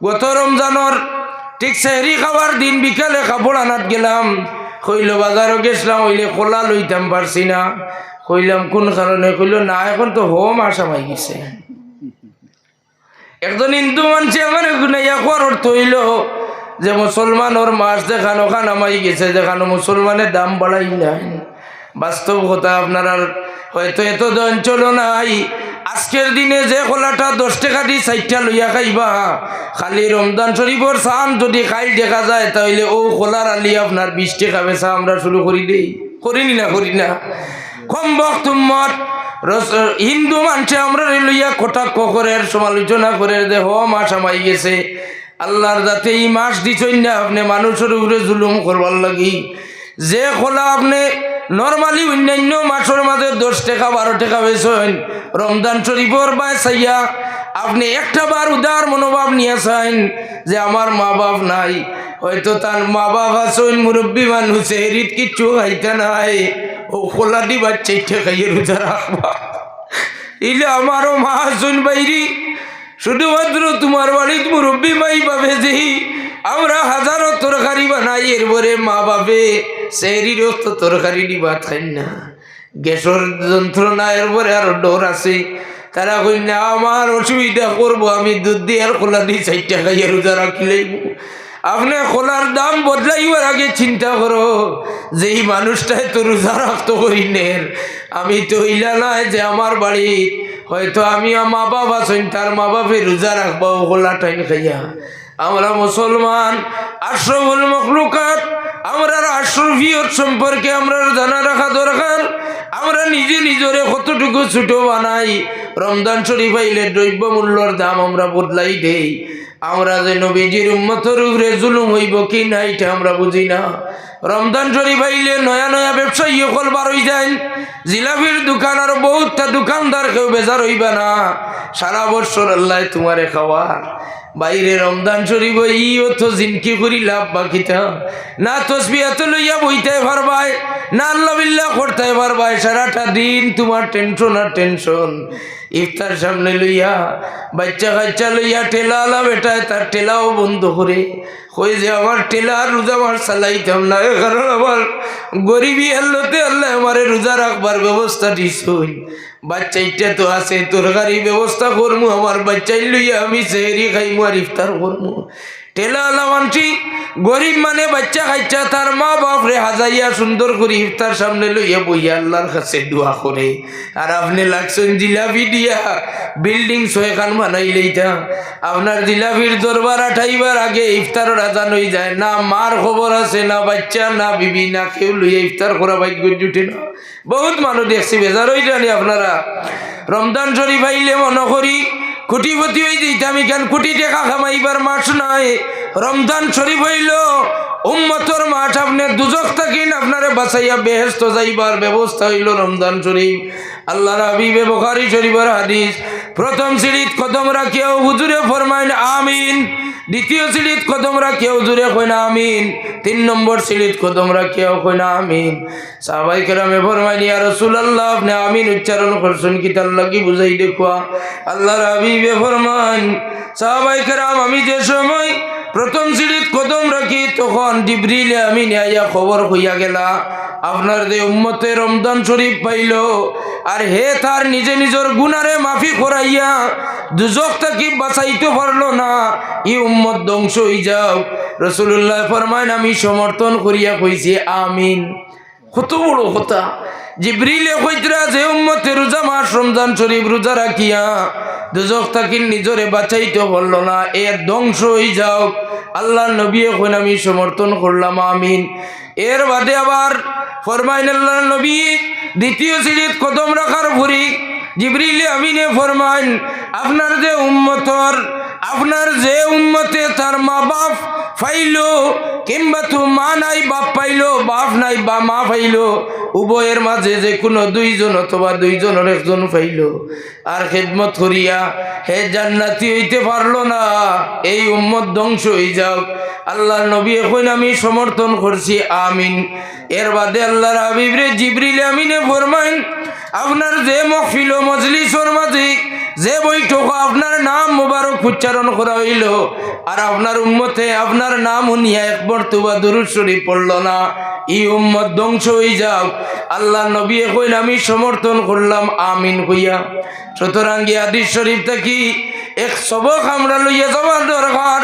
গত রমজানোর ঠিক সেহরি খাবার দিন বিকালে কাপড় আনাত গেলাম। কইল, বাজারও গেছিলাম হইলে খোলা লইতাম পারছি না। কইলাম, কোন কারণে? কইল, না, এখন তো হোম আসা পাই গেছে। একজন হিন্দু মানুষ আমার গুনাইয়া অর্থ হইল যে মুসলমানের মাছ দেখানো খানা মাই গেছে, দেখানো মুসলমানের দাম বাড়াই নাই। বাস্তব কথা আপনার হয়তো এত অঞ্চল নাই। আজকের দিনে যে খোলাটা দশ টাকা দিয়ে চারটা লইয়া খাইবা, খালি রমজান শরীফর চান যদি খাই দেখা যায় তাহলে ও খোলার আলি আপনার বিশ টাকা বেচা আমরা শুরু করি দেই। করিনি না, করি না। কম বক্তব্যত রস- হিন্দু মানুষে আমরা লইয়া কটাক্ষ করে, সমালোচনা করে হ, মাস আমাই গেছে। আল্লাহর যাতে এই মাস দিছই না, আপনি মানুষের উপরে জুলুম করবার লাগি। যে খোলা আপনি নর্মালি অন্যান্য মাসের মাঝে দশ টাকা, বারো টাকা বেছেন রমজান শরীফর বা চাইয়া আপনি একটা বার উদার মনোভাব নিয়ে চাইন যে আমার মা বাপ নাই। হয়তো তার মা বাপ আছেন, মুরব্বী মানুষ হেরিত কিচ্ছু খাইতে নাই। ও খোলা দি বাচ্চা খাইয়ে রোজা রাখবা। ইলে আমারও মা আছেন বাইরি। শুধুমাত্র তোমার বাড়িত মুরব্বী মাই পাবে যে আমরা হাজারো তরকারি বানাই, এরপরে মা বাপে সেহরিরও তো তরকারি দিবা খাই না। গ্যাসের যন্ত্রণা, এরপরে আরও ডর আছে। তারা কই না, আমার অসুবিধা করব, আমি দুধ দিয়ে আর খোলা দিয়ে চারটা খাইয়ে রোজা রাখিলেই আপনি খোলার দাম বদলাইবার আগে চিন্তা করো যে এই মানুষটাই তো রোজা রাখতো করি নের আমি তো ইলা নাই যে আমার বাড়ি, হয়তো আমি মা বাবা আছেন, তার মা বাপে রোজা রাখব খোলা টাইম খাইয়া। আমরা মুসলমান, আশ্রফুল মখলুকাত, আমরা আশ্রফিয়ত সম্পর্কে আমরা জানা রাখা দরকার। আমরা নিজে নিজরে কতটুকু ছুটো বানাই, রমজান শরীফ আইলে দ্রব্য মূল্যর দাম আমরা বদলাই দেই। আমরা যে নবীজির উম্মতর উপরে জুলুম হইব কি না এটা আমরা বুঝি না। রমজান শরীফ আইলে নয়া নয়া ব্যবসায়ী সকল বার হই যায় জিলাপির দোকান আর বহুতটা দোকানদার কেউ বেজার হইবা না। সারা বছর আল্লাহ তোমারে খাওয়ার। বাইরে রমদান শরীফ ইও তো জিনকি করি লাভ বাকিটা না তসবিয়াত লইয়া বইতে পারবাই না আল্লাহ করতে পারবাই সারাটা দিন তোমার টেনশন আর টেনশন ইফতার সামনে লইয়া, বাচ্চা কাচ্চা লইয়া ঠেলা আলা বেটায়, তার ঠেলাও বন্ধ করে। কই যে আমার টেলার রোজা আমার চালাইতাম না কারণ আমার গরিবই আল্লাতে আল্লাহ আমার রোজা রাখবার ব্যবস্থা দিছই বাচ্চাইটা তো আছে তরকারি ব্যবস্থা করমু, আমার বাচ্চাই লইয়া আমি সেহেরি খাইমু আর ইফতার করমু। মানছি গরিব মানে বাচ্চা কাচ্চা তার মা বাপ রে হাজাইয়া সুন্দর করে ইফতার সামনে লইয়া বইয়া আল্লাহর কাছে দোয়া করে। আর আপনি লাগছেন জিলাপি দিয়া, বিল্ডিং ছয়খান বানাই লইতা আপনার জিলাপির দরবার আঠাইবার আগে ইফতারের আজান হয়ে যায়। না মার খবর আছে, না বাচ্চা, না বিবি, না কেউ লইয়া ইফতার করা ভাগ্য জুটে না। বহুত মানুষ দেখছি, বেজার জানি আপনারা। রমজান শরীফ আইলে মনে করি কোটিপতি হয়ে আমি কেন কোটি টাকা খামাইবার মাছ নয় রমজান শরীফ হইল, উম্মতর মাছ আপনি দুজক থাকেন, আপনারে বাঁচাইয়া বেহেস্ত যাইবার ব্যবস্থা হইল রমজান শরীফ। আল্লাহ হাবিবে বখারি শরীফের হাদিস, প্রথম সিঁড়িত কদম রাখিয়াও হুজুরে ফরমাইন, আমিন। দ্বিতীয় সিঁড়িত কদম রাখিয়াও হুজুরে কইনা আমিন। তিন নম্বর সিঁড়িত কদম রাখিয়াও কইনা আমিন। সাহাবাই কেরামে ফরমাইনি আর রসুল্লাহ আপনি আমিন উচ্চারণ করছেন কি তার লাগি বুঝাই দেখুয়া? আল্লাহর হাবিবে ফরমান, সাহাবাই কেরাম, আমি যে সময় প্রথম সিঁড়িত কদম রাখি, তখন ডিব্রিলে আমি নিয়া খবর হইয়া গেলা। আপনার যে উম্মতে রমজান শরীফ পাইল, আর হে তার নিজে নিজের গুনারে মাফি করাইয়া দুজক থাকি বাঁচাইতে পারল না, ই উম্মত ধ্বংস হয়ে যাও। রসুল্লাহ ফরমাইন আমি সমর্থন করিয়া কইছি, আমিন। কত বড় কথা। জিব্রিলে কইতরা যে উম্মতে রোজা মাস, রমজান শরীফ রোজা রাখিয়া দুজক থাকি নিজরে বাঁচাইতে পারল না এর ধ্বংস হয়ে যাও। আল্লাহ নবী এখন আমি সমর্থন করলাম, আমিন। এর বাদে আবার ফরমাইন আল্লাহ নবী, দ্বিতীয় সিঁড়িত কদম রাখার ভরি জিবরিলে আমিনে ফরমাইন, আপনার যে উম্মতর আপনার যে উম্মতে তার মা বাপ ফাইলো, কিংবা তো মা নাই, বাপ পাইলো বাপ নাই, বা মা পাইলো উভয়ের মাঝে যে কোনো দুইজন অথবা দুইজনের একজন পাইলো আর খেদমত করিয়া হে জান্নাতি হইতে পারল না, এই উম্মত ধ্বংস হয়ে যাও আল্লাহ নবী এখন আমি সমর্থন করছি, আমিন। এর বাদে আল্লাহর হাবিবরে জিবরিল আমিনে ফরমাইন, আপনার যে মহফিল মজলিসর মাঝে যে বৈঠক আপনার নাম মুবারক উচ্চারণ করা হইল, আর আপনার উম্মতে আপনার নাম উনিয়া এক বর্তবা দুরুদ শরীফ পড়ল না। ই উম্মত ধ্বংস হয়ে যাও আল্লাহ নবী কইন আমি সমর্থন করলাম, আমিন কইয়া। সুতরাং গিয়াদিস শরীফ থাকি এক সবক আমরা লইয়া যাওয়ার দরকার।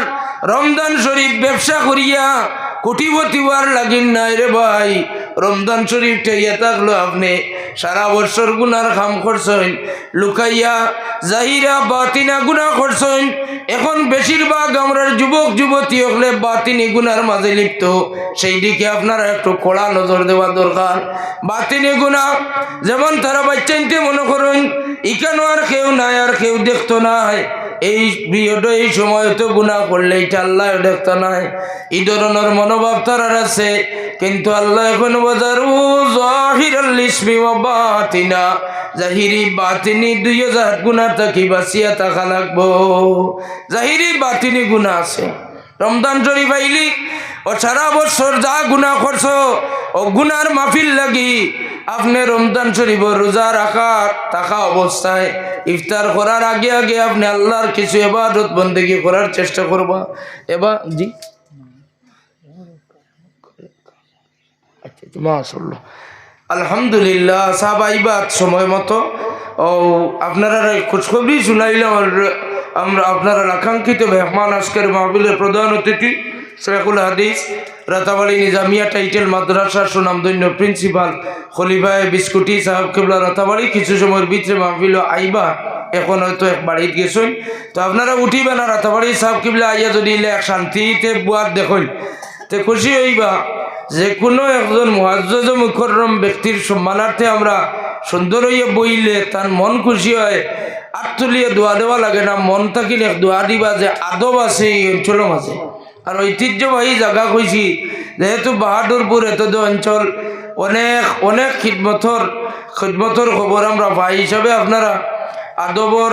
রমজান শরীফ ব্যবসা করিয়া কোটিপতি হওয়ার লাগিন নাই রে ভাই। রমজান শরীফ ঠাইয়া থাকল আপনি সারা বছর গুনার কাম করছেন, লুকাইয়া জাহিরা বাতিনা গুণা করছেন। এখন বেশিরভাগ আমরা যুবক, যুবতী হলে বাতিনি গুনার মাঝে লিপ্ত। সেই দিকে আপনারা একটু কড়া নজর দেওয়া দরকার। বাতিনি গুণা যেমন তারা বাচ্চাইতে মনে করুন ইকানো আর কেউ নাই, আর কেউ দেখতো নাই। এই পিরিয়ড এই সময় তো গুণা করলে এটা আল্লাহ দেখতো নাই। এই ধরনের মনোভাব তার আছে, কিন্তু আল্লাহ এখন জাহিরাল ইসমি ওয়া বাতিনা জাহিরি বাতিনি দুই হাজার গুণা থাকি বাঁচিয়া থাকা লাগবো জাহিরি বাতিনি গুণা আছে। রমজান শরীফ আইলি, ও সারা বছর যা গুণা করছ, ও গুনার মাফিল লাগি আপনি রমজান শরীফ রোজা রাখা থাকা অবস্থায় ইফতার করার আগে আগে আপনি আল্লাহর কিছু এবাদত বন্দেগি করার চেষ্টা করবা। এবার জি। মাশাআল্লাহ। আলহামদুলিল্লাহ সাহাব আইবাদ সময় মতো। ও, আপনারা খোঁজখবরই শুনাইলাম আমরা আপনারা আকাঙ্ক্ষিত মেহমান আজকের মাহবিলের প্রধান অতিথি, শেখুল হাদিস রাতাবাড়ি নিজামিয়া টাইটেল মাদ্রাসা সুনামধন্য প্রিন্সিপাল খলিফায় বিস্কুটি সাহেব কেবলা রাতাবাড়ি কিছু সময়ের ভিতরে মাহবিল আইবা, এখন হয়তো এক বাড়িতে গেছেন। তো আপনারা উঠিবেন না রাতাবাড়ি সাহেব কিবলা আইয়া যদি এক শান্তিতে বুয়ার দেখুন। তে খুশি হইবা। যে কোনো একজন মহাজ্জ মুখরম ব্যক্তির সম্মানার্থে আমরা সুন্দর হইয়া বইলে তার মন খুশি হয় আর তুলিয়ে দোয়া দেওয়া লাগে না, মন থাকিলে দোয়া দিবা যে আদব আছে এই অঞ্চলের আছে আর ঐতিহ্যবাহী জায়গা কইছি যেহেতু বাহাদুরপুর, এত অঞ্চল, অনেক অনেক খিদমতর খিদমতর খবর আমরা পাই হিসাবে আপনারা আদবর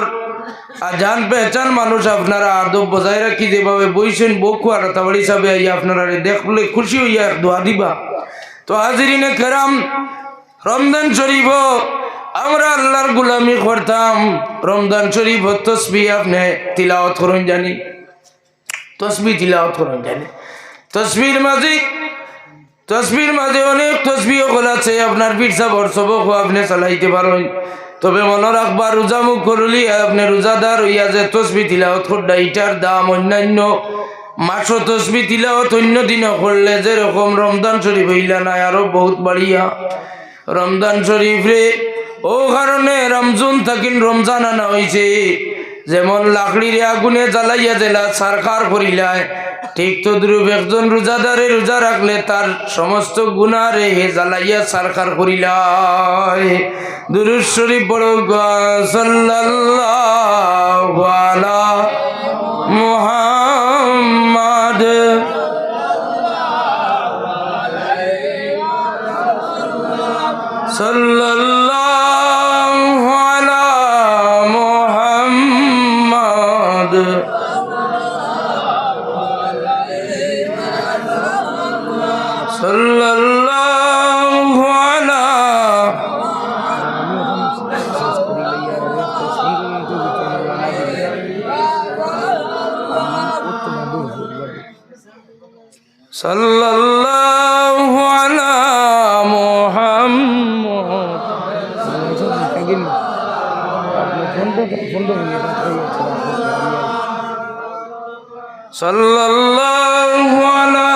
জান পেহচান মানুষ আপনারা আদব বজায় রাখি যেভাবে বইছেন বকু আর তাবাড়ি হিসাবে আপনারা দেখলে খুশি হইয়া দোয়া দিবা। তো হাজিরিনে কেরাম, রমজান শরীফ, আমরা আল্লাহর গুলামি করতাম। রমজান শরীফ তসবি আপনি তিলাওয়াত করুন জানি। তসবি তিলাওয়াত করুন জানি। তসবির মাঝে তসবির মাঝে অনেক তসবি সকল আছে, আপনার পিঠা বর্ষবক আপনি চালাইতে পারেন তবে মনে রাখবা রোজা মুখ করলি, আপনি রোজাদার হইয়া যে তসবি তিলাওয়াত করডা ইটার দাম অন্যান্য। মাসও তসবি তিলাওয়াত অন্য দিনও করলে যেরকম রমজান শরীফ হইলা নাই, আরও বহুত বাড়িয়া। রমজান শরীফ রে ও কারণে রমজুন থাকিন রমজান আনা হয়েছে যেমন লাকড়ির আগুনে জ্বালাইয়া জেলা সারকার করিলায় ঠিক তো দ্রুপ একজন রোজাদারে রোজা রাখলে তার সমস্ত গুণারে হে জ্বালাইয়া সারকার করিলায়। দুরুদ শরীফ বড় আলা মুহাম্মাদ। সাল্লাল্লাহু আলা মুহাম্মাদ সাল্লাল্লাহু আলা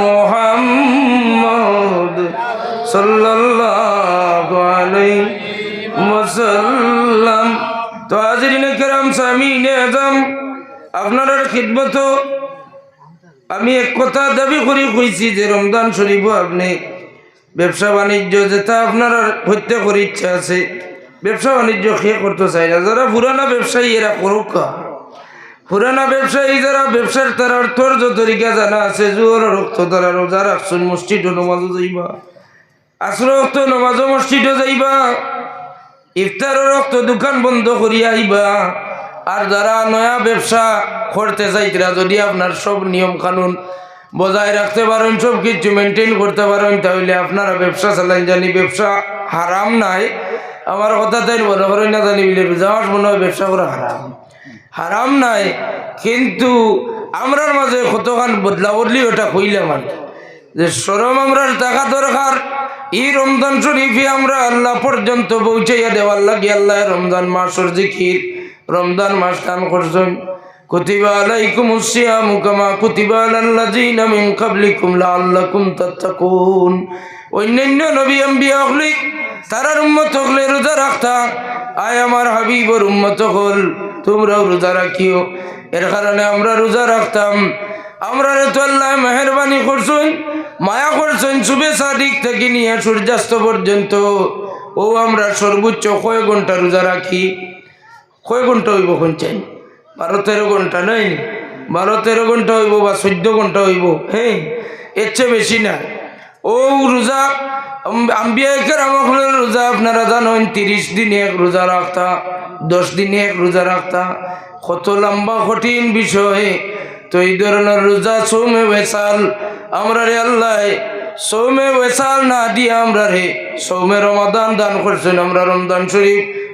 মুহাম্মাদ সাল্লাল্লাহু আলাইহি ওয়াসাল্লাম তো হাজিরিন کرام সামিন আজম আপনার খিদমত আমি এক কথা দাবি করি, কইছি যে রমজান শরীফ আপনি ব্যবসা বাণিজ্য যেটা আপনার হত্যা করার ইচ্ছা আছে, ব্যবসা বাণিজ্য খেয়ে করতে চাই না? যারা পুরানা ব্যবসায়ী, এরা করুক পুরানা ব্যবসায়ী যারা ব্যবসার তার অর্থর্য তরিকা জানা আছে জোর রক্ত তারা রোজা রাখছেন মসজিদ নমাজও যাইবা। আসর রক্ত, নমাজও, মসজিদও যাইবা। ইফতারের রক্ত দোকান বন্ধ করিয়া আইবা। আর যারা নয়া ব্যবসা করতে চাইতরা, যদি আপনার সব নিয়ম কানুন বজায় রাখতে পারেন, সব কিছু মেনটেন করতে পারেন, তাহলে আপনারা ব্যবসা চালান। জানি ব্যবসা হারাম নাই। আমার কথা তাই মনে করে না, জানি বলে মাস মনে হয় ব্যবসা করা হারাম। হারাম নাই, কিন্তু আমরার মাঝে কতখান বদলা বদলি ওটা কইলাম আর যে সরম আমরার টাকা দরকার। এই রমজান শরীফে আমরা আল্লাহ পর্যন্ত পৌঁছাইয়া দেওয়ার লাগে, আল্লাহ রমজান মাসের জিকির। রমজান মাস দান করছেন। অন্যান্য নবী তারার রোজা আয় আমার হাবিবর হল রোজা রাখিও। এর কারণে আমরা রোজা রাখতাম। আমরা মেহরবানি করছেন, মায়া করছেন শুভে সাদিক থেকে নিয়ে সূর্যাস্ত পর্যন্ত। ও আমরা সর্বোচ্চ কয় ঘণ্টা রোজা রাখি? কয় ঘণ্টা হইব কোনছেন বারো তেরো ঘণ্টা নাই বারো তেরো ঘণ্টা হইব বা চোদ্দ ঘণ্টা হইব হ্যাঁ এর চেয়ে বেশি না। ও রোজা আম্বিয়াকের আমার রোজা আপনারা জানেন, তিরিশ দিনে এক রোজা রাখতা, দশ দিনে এক রোজা রাখতা। কত লম্বা কঠিন বিষয়। তো এই ধরনের রোজা সৌমে বেসাল, আমরা রে আল্লাহ, সৌমে বেসাল না দিয়ে আমরা রে, সৌমে রমাদান দান করছেন আমরা রমদান শরীফ।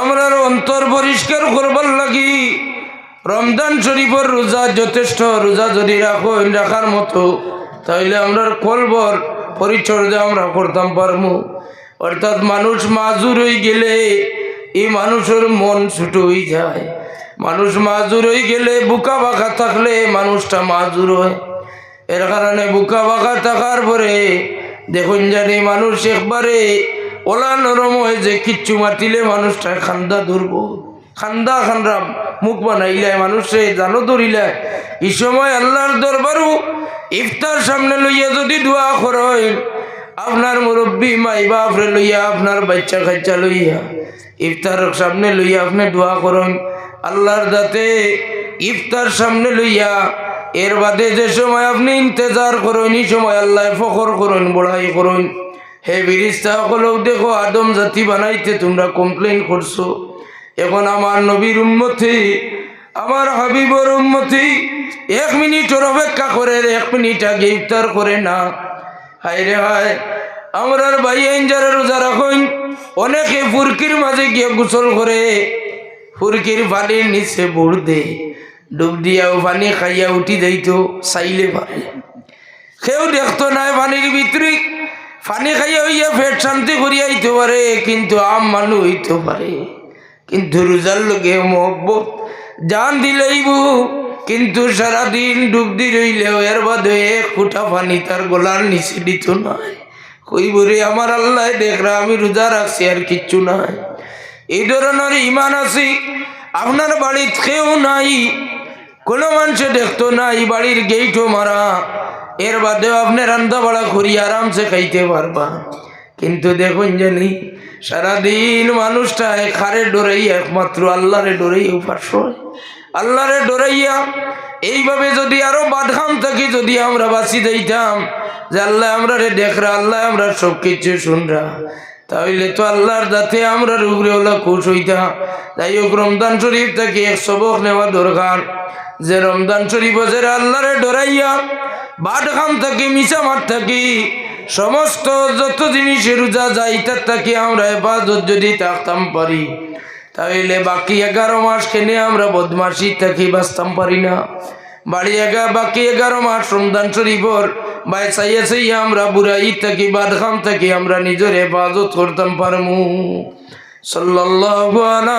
আমরার অন্তর পরিষ্কার করবার লাগি। রমজান শরীফর রোজা যথেষ্ট, রোজা যদি রাখো, রাখার মতো তাহলে আমরার কলবর পরিচর্যা আমরা করতাম পারমু। অর্থাৎ মানুষ মাজুর হয়ে গেলে এই মানুষের মন ছুটো হয়ে যায়। মানুষ মাজুর হয়ে গেলে বুকা বাঁকা থাকলে মানুষটা মাজুর হয়। এর কারণে বুকা বাঁকা থাকার পরে দেখুন জানি মানুষ একবারে ওলা নরম হয়ে যে কিচ্ছু মাতিলে মানুষটা খান্দা ধরবো। খান্দা খান্দা মুখ বানাইলে মানুষে জানো ধরিলে। এই সময় আল্লাহর দরবারও ইফতার সামনে লইয়া যদি দোয়া করেন, আপনার মুরব্বী মাই বাপরে লইয়া, আপনার বাচ্চা কাচ্চা লইয়া ইফতার সামনে লইয়া আপনি দোয়া করেন, আল্লাহর দাতে ইফতার সামনে লইয়া এর বাদে যে সময় আপনি ইন্তজার করেন, এই সময় আল্লাহ ফখর করেন, বড়াই করেন। হে বিরিস্তা সকলেও দেখো, আদম জাতি বানাইতে তোমরা কমপ্লেন করছ। এখন আমার নবীর উন্মতি আমার হাবিবর উন্মতি এক মিনিটের অপেক্ষা করে এক মিনিট আগে ইফতার করে না। হায় রে হায় আমরার ভাই যারা রোজা রাখুন, অনেকে ফুরকির মাঝে গিয়ে গোসল করে, ফুরকির পানির নিচে বুড় দে ডুব দিয়াও পানি খাইয়া উঠি যাইতো চাইলে পারে কেউ দেখতো নাই পানির ভিতরে। পানি খাইয়া হইয়া পেট শান্তি করিয়া হইতে পারে, কিন্তু আম মানুষ হইতে পারে। কিন্তু রোজার লোকে মহব্বত জান দিলেইব, কিন্তু সারাদিন ডুব দি রইলেও এর বাদে এক ফুটা পানি তার গলার নিচে দিত নয় কইব রে, আমার আল্লাহ দেখরা আমি রোজা রাখছি, আর কিচ্ছু নাই। এই ধরনের ইমান আছি, আপনার বাড়ির কেউ নাই, কোনো মানুষে দেখতো নাই বাড়ির গেইটও মারা। এর বাদেও আপনি রান্না বাড়া করি আরামসে খাইতে পারবা। কিন্তু দেখুন জানি, সারাদিন মানুষটা খারে ডোরাই একমাত্র আল্লাহরে ডোরাই উপাস আল্লাহরে ডোরাইয়া, এইভাবে যদি আরও বাদখাম থাকি, যদি আমরা বাঁচি যাইতাম, যে আল্লাহ আমরা রে দেখরা, আল্লাহ আমরা সব কিছু শুনরা, তাহলে তো আল্লাহর দাতে আমরা রুগরে ওলা খুশ হইতাম যাই হোক রমদান শরীফ থেকে এক সবক নেওয়া দরকার। যে রমদান শরীফ যে আল্লাহরে ডরাইয়া বাদ খাম থাকি মিশা মার থাকি, সমস্ত যত জিনিসের রোজা যাই তার থাকি আমরা হেফাজত যদি থাকতাম পারি। তাহলে বাকি এগারো মাস কেনে আমরা বদমাসি থাকি, বাঁচতাম পারি না। বাড়ি এগা বাকি এগারো মাস রমদান শরীফর বাই চাইয়া চাইয়া আমরা বুড়াই থাকি বাদ খাম থাকি, আমরা নিজের হেফাজত করতাম পারমু। সাল্লাল্লাহু আলা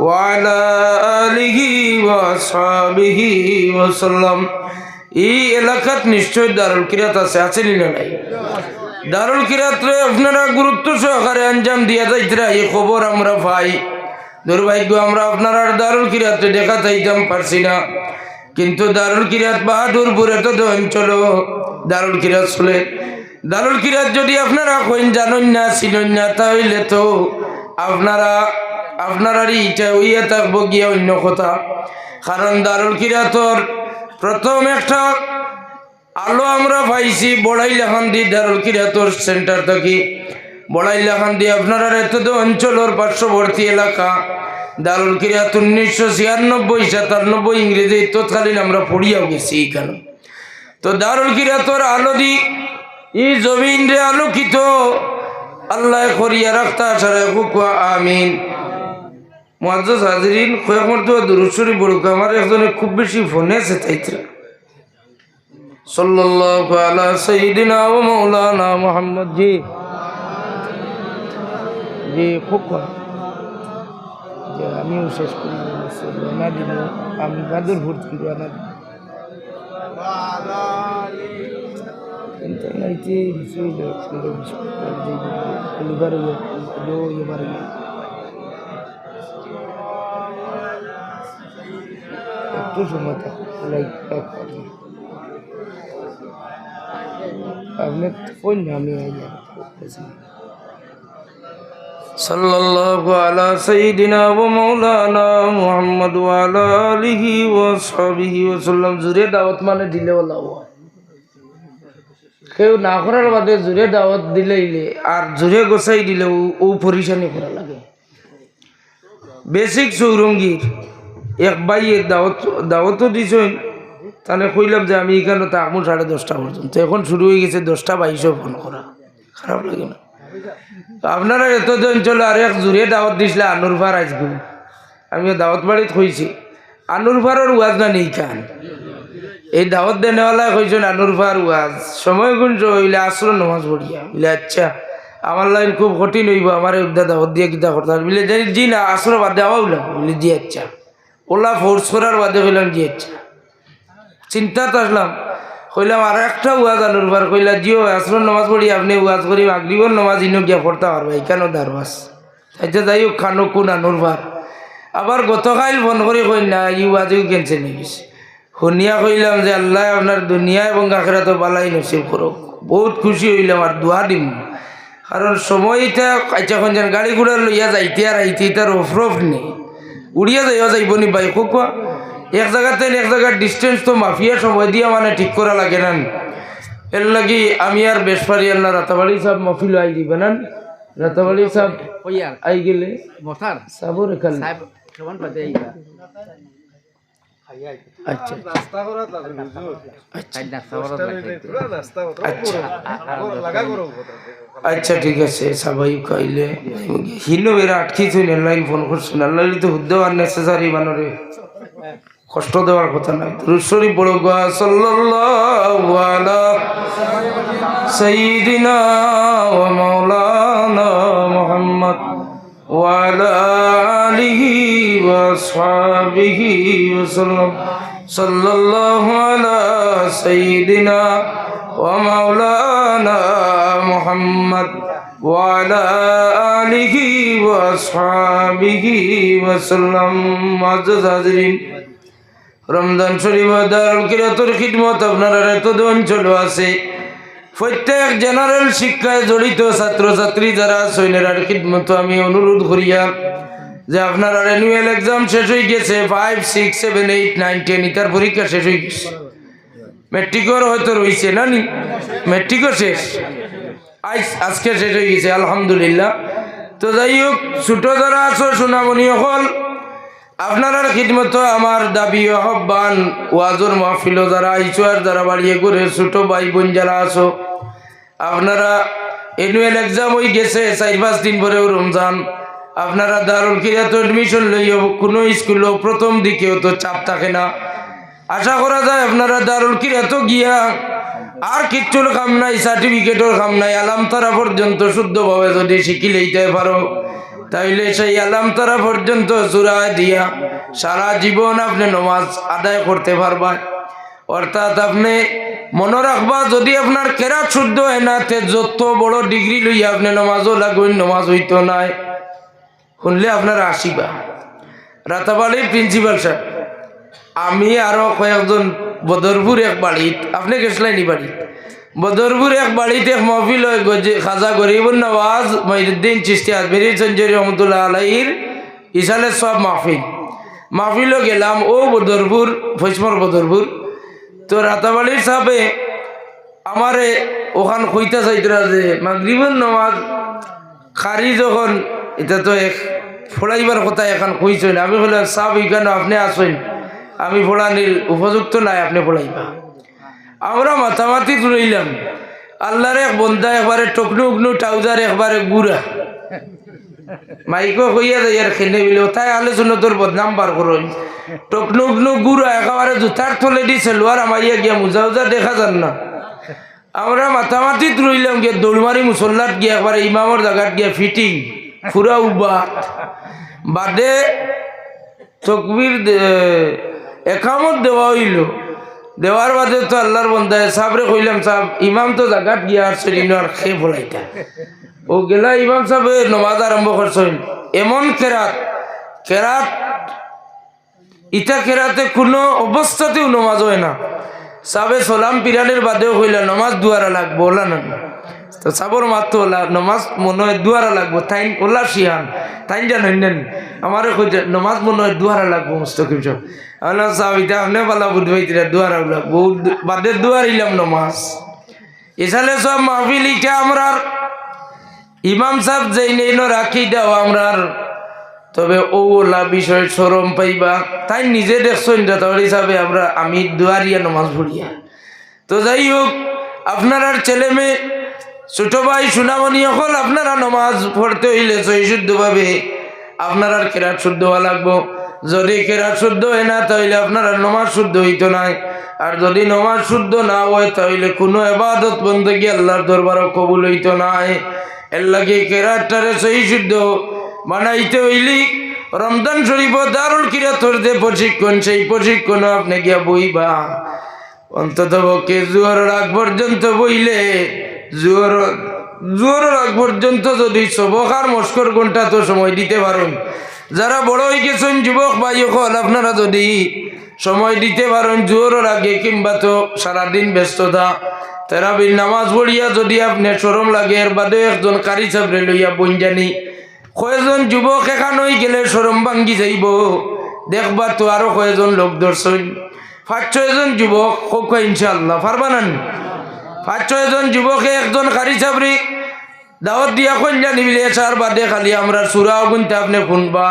وعلى آله وأصحابه وسلم এই এলাকাত নিশ্চয় দারুল কিরাত আছে আছে না নাই দারুল কিরাতরে আপনারা গুরুত্ব সহকারে আঞ্জাম দিয়া যাইতরা এই খবর আমরা পাই দুর্ভাগ্য আমরা আপনার আর দারুল কিরাতে দেখা যাইতাম পারছি না কিন্তু দারুল কিরাত বাহাদুরপুরে তো অঞ্চল দারুল কিরাত চলে দারুল কিরাত যদি আপনারা কইন জানেন না চিনেন না তাহলে তো আপনারা আপনারারই ইটা হইয়া থাকব গিয়া অন্য কথা। কারণ দারুল কিরাতর প্রথম একটা আলো আমরা পাইছি বড়াইলাখান্দি দারুল কিরাতর সেন্টার থেকে। বড়াইলাখান্দি আপনারা এত অঞ্চলের পার্শ্ববর্তী এলাকা। দারুল কিরাত উনিশশো ছিয়ানব্বই, সাতানব্বই ইংরেজি তৎকালীন আমরা পড়িয়াও গেছি এখানে তো দারুল কিরাতর আলো দি ই জমিন রে আলোকিত। আল্লাহ করিয়া রাখতা সারা আমিন। মহাজ হাজরিন কয়েক মর্ত দুরুশ্বরী বড়ুক আমার একজনে খুব বেশি ফোনে আছে তাইত্রা সাল্লাল্লাহু আলা সাইয়্যিদিনা ওয়া মাওলানা মুহাম্মদ জি জি খুব। যে আমিও শেষ করি না দিব আমি বাদুর ভর্তি কিন্তু আনা দিব কিন্তু থাক লাইক দাওয়াত মানে দিলে কেউ না করার বাদে জুরে দাওয়াত দিলে ইলে, আর জুরে গোসাই দিলে ও পরিশানি করা লাগে। বেসিক চৌরঙ্গীর এক বাইয়ের দাওয়াত দাওয়াতও দিছেন। তাহলে কইলাম যে আমি এখানে থাকব সাড়ে দশটা পর্যন্ত। এখন শুরু হয়ে গেছে দশটা বাইশও ফোন করা। খারাপ লাগে না। আপনারা এত অঞ্চলে আর এক জুড়ে দাওয়াত দিছিলে আনুরফার আসব আমি দাওয়াত বাড়িত কইছি আনুরফারের ওয়াজ না নেই খান এই দাওয়াত দেনেওয়ালা কইছেন আনুরফার ওয়াজ। সময় গুঞ্জ হইলে আসর, নমাজ পড়িয়া। বলে আচ্ছা আমার লাইন খুব কঠিন হইব, আমার দাওয়াত দিয়ে কিতা করতে বলে জানি জি না, আসর বাদ দেওয়া বলে, জি আচ্ছা। ওলা ফোর্স করার বাদে জি আচ্ছা চিন্তাত আসলাম, কইলাম আর একটা ওয়াজ আনুর বার কইলা জিও আসর নামাজ পড়ি, আপনি ওয়াজ করি, মাগরিবর নামাজ ইনো গিয়া পড়তে পারবা এখানেও দারওয়াজ তাইতে যাই হোক, খানো কোন আনুর বার। আবার গতকাল ফোন করে, কই না ই ওয়াজও ক্যান্সেল হয়ে গেছে। শুনিয়া কইলাম যে, আল্লাহ আপনার দুনিয়া এবং আখেরা তো বালাই নসিব করো বহুত খুশি হইলাম আর দোয়া দিম। কারণ সময়টা কাইচা যেন গাড়ি ঘোড়া লইয়া যাইতে আর আইতে তার রফ রফ নেই। উড়িয়া যাইয়া যাইব নি বাইক খুব এক জায়গাতে এক জায়গার ডিস্টেন্স তো মাফিয়া সময় দিয়া মানে ঠিক করা লাগে না। এর লাগি আমি আর বেশ পারি না রাতাবাড়ি সাহেব মফিল আই দিবে না। রাতাবাড়ি সাহেব আই গেলে. সাবর এখান। আচ্ছা। horas de আচ্ছা। ঠিক আছে সবাই খাইলে হিনো বেরা ফোন করছেন আল্লাহ তো হুদ্দে আর নেসেসারি বানরে কষ্ট দেওয়ার কথা না রুশরী বড় গোয়া সাল্লাল্লাহু আলা সাইয়্যিদিনা ওয়া মাওলানা মুহাম্মদ ওয়া আলা আলা সাইয়্যিদিনা ওয়া মাওলানা মুহাম্মদ ওয়া আলা আলিহি ওয়া আসহাবিহি ওয়া সাল্লাম মুআজ্জাজ হাজিরিন রমজান শরীফ দারুল কিরাতুর খিদমত আপনারা এত অঞ্চল আছে প্রত্যেক জেনারেল শিক্ষায় জড়িত ছাত্রছাত্রী যারা সৈন্যের খিদমত আমি অনুরোধ করিয়া যে আপনার রেনুয়াল এক্সাম শেষ হয়ে গেছে five six seven eight nine ten ইতার পরীক্ষা শেষ হয়ে গেছে। মেট্রিকর হয়তো রয়েছে, না নি? মেট্রিকও শেষ। আজ আজকে শেষ হয়ে গেছে, আলহামদুলিল্লাহ। তো যাই হোক, ছোটো যারা আছো, সোনামণি হল আপনার খিদমত, আমার দাবি আহ্বান, ওয়াজর মাহফিল যারা আইসো আর যারা বাড়িয়ে করে ছোট ভাই বোন যারা আছো, আপনারা এনুয়াল এক্সাম হয়ে গেছে, চার পাঁচ দিন পরেও রমজান। আপনারা দারুল কিরাত এডমিশন লইও কোনো স্কুলেও প্রথম দিকেও তো চাপ থাকে না। আশা করা যায় আপনারা দারুল কিরাত গিয়া আর কিচ্ছুর কাম নাই, সার্টিফিকেটের কাম নাই, আলাম তারা পর্যন্ত শুদ্ধভাবে যদি শিখি লইতে পারো, তাইলে সেই আলাম তারা পর্যন্ত চূড়ায় দিয়া সারা জীবন আপনি নমাজ আদায় করতে পারবা অর্থাৎ আপনি মনে রাখবা, যদি আপনার কেরাত শুদ্ধ হয় না, তে যত বড় ডিগ্রি লইয়া আপনি নমাজও লাগুন নমাজ হইতো নাই। শুনলে আপনারা আসিবা। রাতাবালির প্রিন্সিপাল সাহেব আমি আরও কয়েকজন বদরপুর এক বাড়িত, আপনি গেছিলেন বাড়িত। বদরপুর এক বাড়িতে এক মহফিল খাজা গরিবুল নওয়াজ মহিউদ্দিন চিস্তি আজমেরি সঞ্জরি রহমতুল্লাহ আলাইহির ইসালে সব মাহফিল। মাহফিলও গেলাম, ও বদরপুর ফৈসমর বদরপুর। তো রাতাবাড়ির সাহেবে আমারে ওখান কইতা চাইতরা যে মাগরিবুল নওয়াজ, খারি যখন এটা তো এক ফোড়াইবার কথা এখন কইছেন আমি বললাম সাহ এখানে আপনি আসেন। আমি ফোড়ানির উপযুক্ত নাই, আপনি ফোড়াইবা। আমরা মাথামাতি রইলাম আল্লাহর এক বন্ধা একবারে টকনু উকনু ট্রাউজার একবারে গুড়া। মাইকো কইয়া যায় আর খেলে বিলে তাই আলোচনা তোর বদনাম বার করুন টকনু উকনু গুড়া, একেবারে জুতার থলে দি সেলোয়ার আমাইয়া গিয়া মুজা উজা দেখা যান না। আমরা মাথামাতিত রইলাম গিয়ে দৌড়মারি মুসল্লাত গিয়া, একবারে ইমামর জায়গাত গিয়া ফিটিং। ফুরা উবা। বাদে তকবির একামত দেওয়া হইল। দেওয়ার বাদে তো আল্লাহর বন্ধায় সাবরে কইলাম সাহ ইমাম তো জায়গাত গিয়া আর আর খেয়ে ফলাইতা। ও গেলা ইমাম সাহেব নমাজ আরম্ভ করছেন। এমন কেরাত কেরাত, ইটা কেরাতে কোনো অবস্থাতেও নমাজ হয় না। সাবে সালাম পিরানের বাদেও হইলা নমাজ দুয়ারা লাগবো, ওলা না তো সাবর ওলা, নমাজ মনে হয় দুয়ারা লাগবো, তাইন ওলা শিহান তাইন জানেন নেন আমারও কইতে নমাজ মনে হয় দুয়ারা লাগবো, মুস্তকিম সব আমরা সাহেব এটা আপনি পালা বুধবাই দুয়ারা লাগবো বাদে দুয়ার ইলাম নমাজ। এসালে সব মাহফিল ইটা আমরা ইমাম সাহেব যেই নেই রাখি দাও আমরার, তবে ওলা বিষয় সরম পাইবা, তাই নিজে দেখছেন যতবার হিসাবে আমরা আমি দুয়ারিয়া নমাজ পড়িয়া। তো যাই হোক, আপনার আর ছেলে মেয়ে ছোট ভাই, সুনামণি হল আপনারা নমাজ পড়তে হইলে সহিশুদ্ধভাবে আপনার আর কেরাত শুদ্ধ হওয়া লাগবো। যদি কেরাত শুদ্ধ হয় না, তাহলে আপনার আর নমাজ শুদ্ধ হইতো নাই। আর যদি নমাজ শুদ্ধ না হয়, তাহলে কোনো এবাদত বন্দী আল্লাহর দরবারও কবুল হইতো নাই। এর লাগে কেরাতটারে সহি শুদ্ধ বানাইতে হইলি, রমজান শরীফ দারুল কিরাতর যে প্রশিক্ষণ, সেই প্রশিক্ষণ আপনি গিয়া বইবা। অন্তত পক্ষে জুয়ার রাগ পর্যন্ত বইলে জুয়ার জুয়ার রাগ পর্যন্ত যদি সবকার মস্কর ঘণ্টা তো সময় দিতে পারেন যারা বড় হয়ে গেছেন, যুবক ভাই হল আপনারা যদি সময় দিতে পারেন জোরের আগে কিংবা তো সারাদিন ব্যস্ততা তেরাবির নামাজ পড়িয়া যদি আপনি সরম লাগে, এর বাদে একজন কারি সাবরে লইয়া বঞ্জানি কয়েকজন যুবক এখান হয়ে গেলে সরম ভাঙ্গি যাইব। দেখবা তো আরও কয়েকজন লোক দর্শন পাঁচ ছয়জন যুবক হোক ইনশাল্লাহ পারবা না? পাঁচ ছয়জন যুবকে, একজন কারি সাবরি দাওয়াত দিয়া কন্যা নিবিলে সার বাদে খালি আমরা সুরাও গুনতে আপনি শুনবা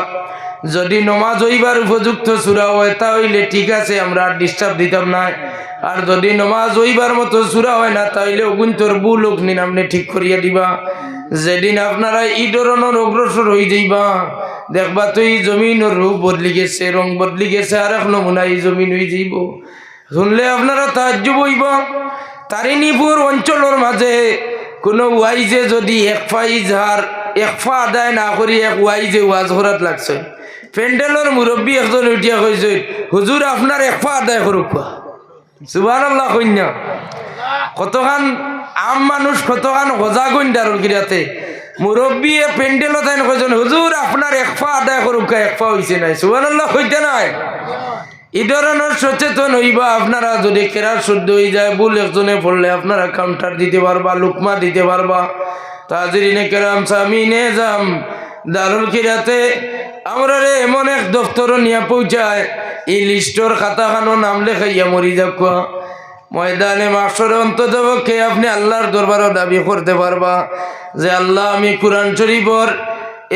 যদি নমাজ হইবার উপযুক্ত সুরা হয় তা হইলে ঠিক আছে, আমরা আর ডিস্টার্ব দিতাম না। আর যদি নমাজ হইবার মতো সুরা হয় না তাহলে অগুন্তর বু লোক নিন আপনি ঠিক করিয়া দিবা। যেদিন আপনারা ই ধরনের অগ্রসর হয়ে যাইবা, দেখবা তো এই জমিনের রূপ বদলি গেছে, রং বদলি গেছে, আর এক নমুনা এই জমিন হয়ে যাইব। শুনলে আপনারা তাজ্য বইব তারিণীপুর অঞ্চলের মাঝে কোনো ওয়াইজে যদি এক ফাইজ হার এক ফা আদায় না করি এক ওয়াইজে ওয়াজ করাত লাগছে। প্যান্ডেলের মুরব্বী একজন উঠিয়া কইছে হুজুর আপনার এক ফা আদায় করুক সুবাহ আল্লাহ কন্যা কতখান আম মানুষ, কতখান সজা গইন দারুল কিরাতে মুরব্বীয়ে প্যান্ডেলত তাই কইছেন হুজুর আপনার এক ফা আদায় করুক এক ফা হয়েছে নাই? সুবাহ আল্লাহ কইতে নাই। এই ধরনের সচেতন হইবা, আপনারা যদি কেরার শুদ্ধ হয়ে যায়, ভুল একজনে পড়লে আপনারা কাউন্টার দিতে পারবা, লুকমা দিতে পারবা। তাজরিনে কেরাম সামিনে যাম। দারুল কিরাতে আমরা রে এমন এক দপ্তর নিয়ে পৌঁছায়, এই লিস্টর খাতাখানো নাম লেখাইয়া মরি যাক। ময়দানে মাসরে অন্তত পক্ষে আপনি আল্লাহর দরবারও দাবি করতে পারবা যে আল্লাহ আমি কোরআন শরীফর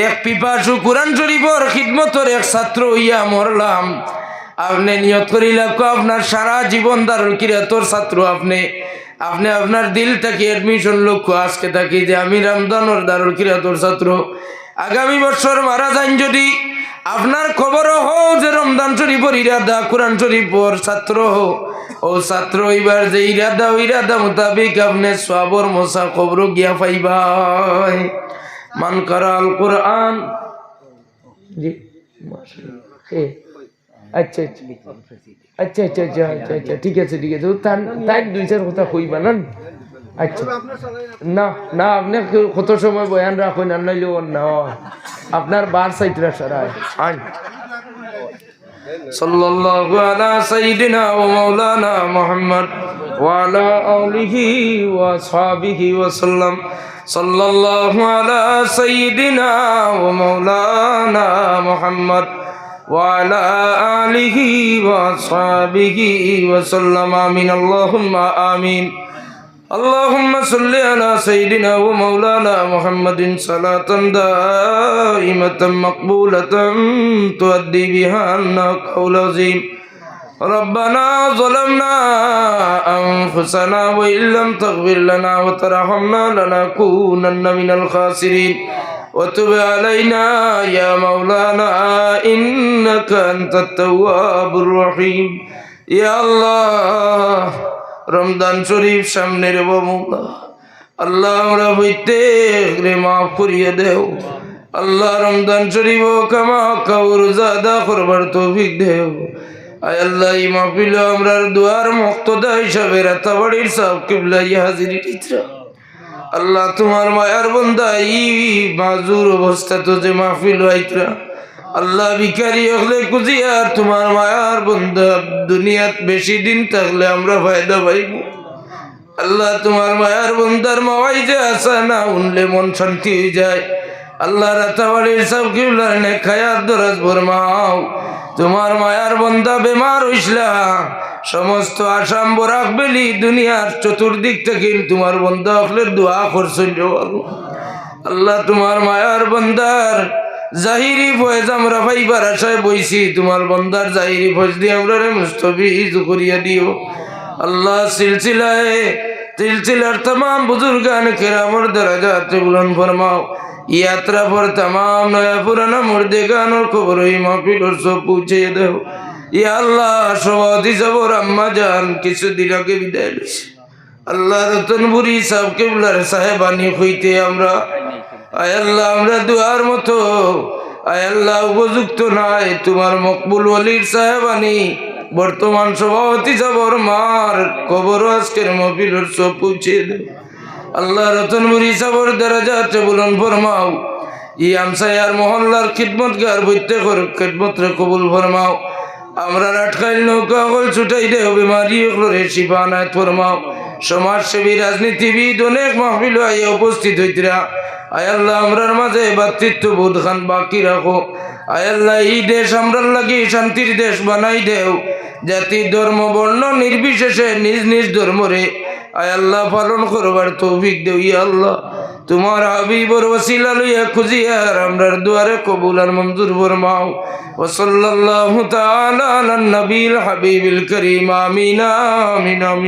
এক পিপাসু কোরআন শরীফর খিদমতর এক ছাত্র হইয়া মরলাম। আপনি নিয়ত করি লাগো আপনার সারা জীবন দারুল কিরাতর ছাত্র আপনি। আপনি আপনার দিল থেকে অ্যাডমিশন লক্ষ্য, আজকে থাকি যে আমি রামদানোর দারুল কিরাতর ছাত্র। আগামী বছর মারা যান যদি, আপনার খবরও হো যে রমদান শরীফর ইরাদা, কোরআন শরীফর ছাত্র হো ও ছাত্র, এবার যে ইরাদা, ও ইরাদা মোতাবিক আপনি সবর মশা খবর গিয়া পাইবাই। মান করা আল কোরআন জি আচ্ছা আচ্ছা।, আচ্ছা আচ্ছা। আচ্ছা আচ্ছা আচ্ছা ঠিক আছে ঠিক আছে। তাই দুই চার কথা কইবা না? আচ্ছা। না না আপনি কত সময় বয়ান রাখুন? আর নাইলেও না আপনার বার সাইটরা সারায় আন সাল্লাল্লাহু আলা সাইয়্যিদিনা ওয়া ওয়া মাওলানা মুহাম্মদ وعلى آله وأصحابه وسلم آمين اللهم آمين اللهم صل على سيدنا ومولانا محمد صلاة دائمة مقبولة تؤدي بها عنا قول عظيم ربنا ظلمنا أنفسنا وإن لم تغفر لنا وترحمنا لنكونن من الخاسرين وتب علينا يا مولانا إنك أنت التواب الرحيم يا الله রমজান শরীফ সামনে রে মৌলা আল্লাহ আমরা বইতে রে মাফ করিয়ে দেও আল্লাহ রমজান শরীফ কামা কাউর জাদা করবার তৌফিক দেও আয় আল্লাহ দুয়ার মুক্তদা হিসাবে রাতাবাড়ির সব কিবলা আল্লাহ, তোমার মায়ার ই মাজুর অবস্থা তো যে আল্লাহ হলে তোমার মায়ার দুনিয়াত বেশি দিন থাকলে আমরা ফায়দা পাইব। আল্লাহ, তোমার মায়ার বন্দার মাওয়াই যে আসা না উনলে মন শান্তি হয়ে যায়। আল্লাহ, রাতাবাড়ির সব কিবলার নে খায়াত দরাজ ভরমাও তোমার মায়ার বন্ধা বেমার হইসলা। সমস্ত আসাম বরাক বেলি দুনিয়ার চতুর্দিক থেকে তোমার বন্ধা হলে দোয়া করছিল আল্লাহ তোমার মায়ার বন্দার জাহিরি ফয়েজ আমরা পাইবার আশায় বইছি। তোমার বন্দার জাহিরি ফয়েজ দিয়ে আমরা রে মুস্তফিজ করিয়া দিও। আল্লাহ সিলসিলায়, সিলসিলার তাম বুজুর্গান কেরামর দরাজাতে বুলন ফরমাও। ইয়াত্রা পর তাম নয়া পুরানা মুর্দে গান খবর ওই মাহফিল সব পৌঁছিয়ে দেও আল্লাহ সভাপতি আম্মা কিছুদিন আগে বিদায় সাহেবানি হইতে আমরা আল্লাহ আমরা মতো আল্লাহ উপযুক্ত নাই তোমার মকবুল অলির সাহেবানি বর্তমান সভাপতি সাবর মার কবর আজকের মফিল সব পৌঁছে দেব আল্লাহ রতনপুরি সাবর যাচ্ছে বলুন ফরমাও। ই আমসায়ার মহল্লার খিদমত গার বইতে কর খিদমত রে কবুল ফরমাও। আমরা আটকাইল নৌকা হল ছুটাই দে বিমারি রে শিফা নায়ত ফরমাও। সমাজসেবী, রাজনীতিবিদ অনেক মাহফিল আইয়ে উপস্থিত হইতরা। আয়াল্লাহ আমরার মাঝে বাতৃত্ব বোধ খান বাকি রাখো। আয়াল্লাহ এই দেশ আমরার লাগি শান্তির দেশ বানাই দেও। জাতি, ধর্ম, বর্ণ নির্বিশেষে নিজ নিজ ধর্মরে আয় আল্লাহ, পালন করবার তৌফিক দেউ ইয়া আল্লাহ। তোমার হাবিবর ওয়াসিলা লইয়া খুঁজিয়ার আমরার দুয়ারে কবুল আর মঞ্জুর ফরমাও। সাল্লাল্লাহু তাআলা আলা নবীল হাবিবিল করিম, আমিনা, আমিন আমিন।